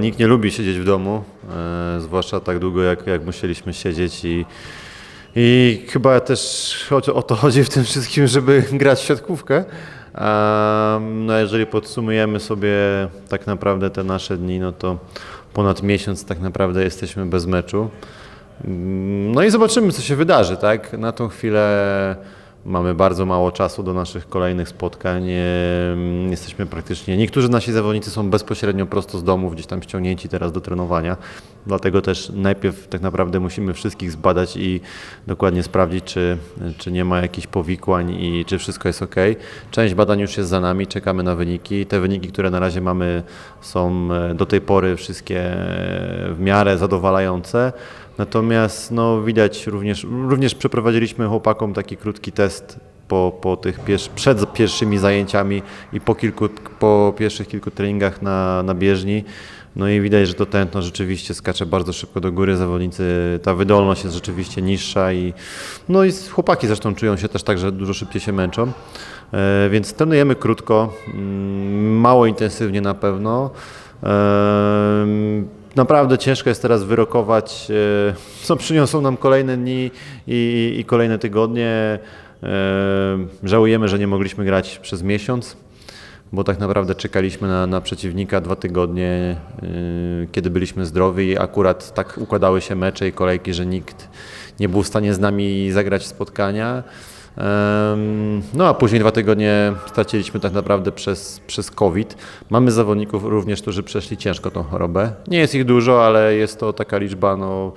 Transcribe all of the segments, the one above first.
Nikt nie lubi siedzieć w domu, e, zwłaszcza tak długo jak, jak musieliśmy siedzieć i, i chyba też o, o to chodzi w tym wszystkim, żeby grać w siatkówkę. A, no jeżeli podsumujemy sobie tak naprawdę te nasze dni, no to ponad miesiąc tak naprawdę jesteśmy bez meczu. Mm, No i zobaczymy, co się wydarzy, tak? Na tą chwilę mamy bardzo mało czasu do naszych kolejnych spotkań. Jesteśmy praktycznie, niektórzy nasi zawodnicy są bezpośrednio prosto z domów, gdzieś tam ściągnięci teraz do trenowania. Dlatego też najpierw tak naprawdę musimy wszystkich zbadać i dokładnie sprawdzić, czy, czy nie ma jakichś powikłań i czy wszystko jest ok. Część badań już jest za nami, czekamy na wyniki. Te wyniki, które na razie mamy, są e, do tej pory wszystkie e, w miarę zadowalające. Natomiast no, widać również, również przeprowadziliśmy chłopakom taki krótki test po, po tych przed pierwszymi zajęciami i po, kilku, po pierwszych kilku treningach na, na bieżni. No i widać, że to tętno rzeczywiście skacze bardzo szybko do góry. Zawodnicy, ta wydolność jest rzeczywiście niższa i no i chłopaki zresztą czują się też tak, że dużo szybciej się męczą. E, więc trenujemy krótko, mm, mało intensywnie na pewno. Naprawdę ciężko jest teraz wyrokować, e, co przyniosą nam kolejne dni i, i kolejne tygodnie. E, Żałujemy, że nie mogliśmy grać przez miesiąc, bo tak naprawdę czekaliśmy na, na przeciwnika dwa tygodnie, e, kiedy byliśmy zdrowi akurat tak układały się mecze i kolejki, że nikt nie był w stanie z nami zagrać spotkania. No a później dwa tygodnie straciliśmy tak naprawdę przez, przez COVID. Mamy zawodników również, którzy przeszli ciężko tą chorobę. Nie jest ich dużo, ale jest to taka liczba, no,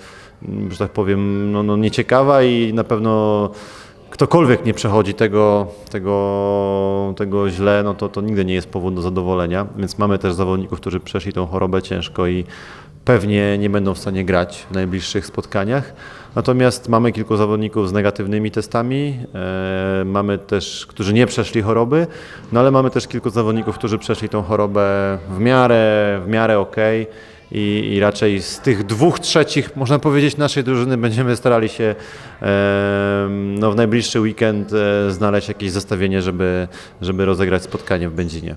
że tak powiem, no, no nieciekawa i na pewno ktokolwiek nie przechodzi tego, tego, tego źle, no to, to nigdy nie jest powód do zadowolenia. Więc mamy też zawodników, którzy przeszli tą chorobę ciężko i pewnie nie będą w stanie grać w najbliższych spotkaniach. Natomiast mamy kilku zawodników z negatywnymi testami, e, mamy też, którzy nie przeszli choroby, no ale mamy też kilku zawodników, którzy przeszli tą chorobę w miarę, w miarę okej. I, I raczej z tych dwóch trzecich, można powiedzieć, naszej drużyny będziemy starali się no, w najbliższy weekend e, znaleźć jakieś zestawienie, żeby, żeby rozegrać spotkanie w Będzinie.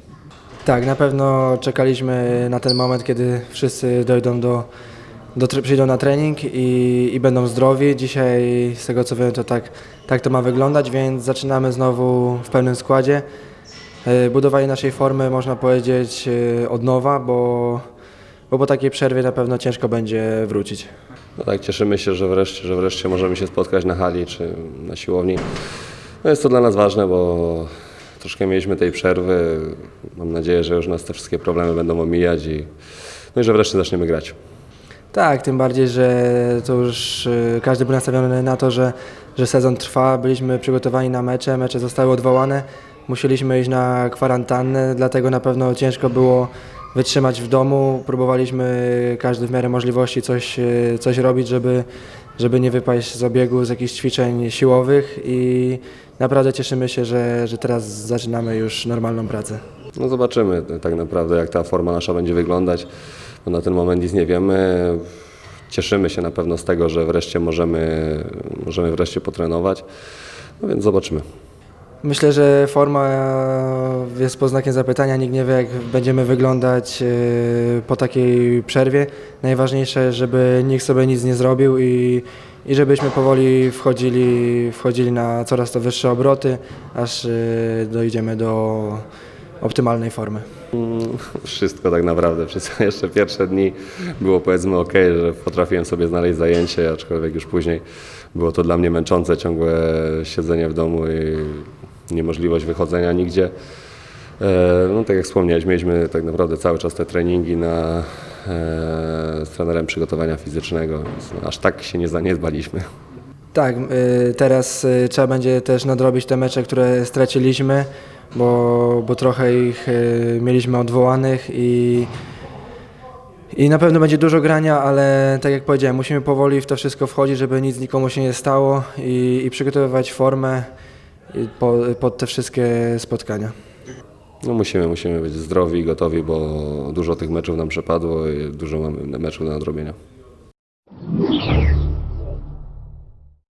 Tak, na pewno czekaliśmy na ten moment, kiedy wszyscy dojdą do, do przyjdą na trening i, i będą zdrowi. Dzisiaj, z tego co wiem, to tak, tak to ma wyglądać, więc zaczynamy znowu w pełnym składzie. E, Budowanie naszej formy, można powiedzieć, e, od nowa, bo, bo po takiej przerwie na pewno ciężko będzie wrócić. No tak, cieszymy się, że wreszcie, że wreszcie możemy się spotkać na hali czy na siłowni. No jest to dla nas ważne, bo troszkę mieliśmy tej przerwy. Mam nadzieję, że już nas te wszystkie problemy będą omijać i, no i że wreszcie zaczniemy grać. Tak, tym bardziej, że to już y, każdy był nastawiony na to, że, że sezon trwa. Byliśmy przygotowani na mecze, mecze zostały odwołane. Musieliśmy iść na kwarantannę, dlatego na pewno ciężko było wytrzymać w domu. Próbowaliśmy każdy w miarę możliwości coś, y, coś robić, żeby, żeby nie wypaść z obiegu z jakichś ćwiczeń siłowych i naprawdę cieszymy się, że, że teraz zaczynamy już normalną pracę. No zobaczymy tak naprawdę, jak ta forma nasza będzie wyglądać, bo na ten moment nic nie wiemy. Cieszymy się na pewno z tego, że wreszcie możemy, możemy wreszcie potrenować, no więc zobaczymy. Myślę, że forma jest pod znakiem zapytania. Nikt nie wie, jak będziemy wyglądać e, po takiej przerwie. Najważniejsze, żeby nikt sobie nic nie zrobił i, i żebyśmy powoli wchodzili, wchodzili na coraz to wyższe obroty, aż e, dojdziemy do optymalnej formy. Mm, Wszystko tak naprawdę. Przez jeszcze pierwsze dni było powiedzmy ok, że potrafiłem sobie znaleźć zajęcie, aczkolwiek już później było to dla mnie męczące, ciągłe siedzenie w domu i niemożliwość wychodzenia nigdzie. E, No tak jak wspomniałeś, mieliśmy tak naprawdę cały czas te treningi na, e, z trenerem przygotowania fizycznego, więc no, aż tak się nie zaniedbaliśmy. Tak, y, teraz y, trzeba będzie też nadrobić te mecze, które straciliśmy, bo, bo trochę ich y, mieliśmy odwołanych i, i na pewno będzie dużo grania, ale tak jak powiedziałem, musimy powoli w to wszystko wchodzić, żeby nic nikomu się nie stało i, i przygotowywać formę po, pod te wszystkie spotkania. No musimy, musimy być zdrowi i gotowi, bo dużo tych meczów nam przepadło i dużo mamy meczów do nadrobienia.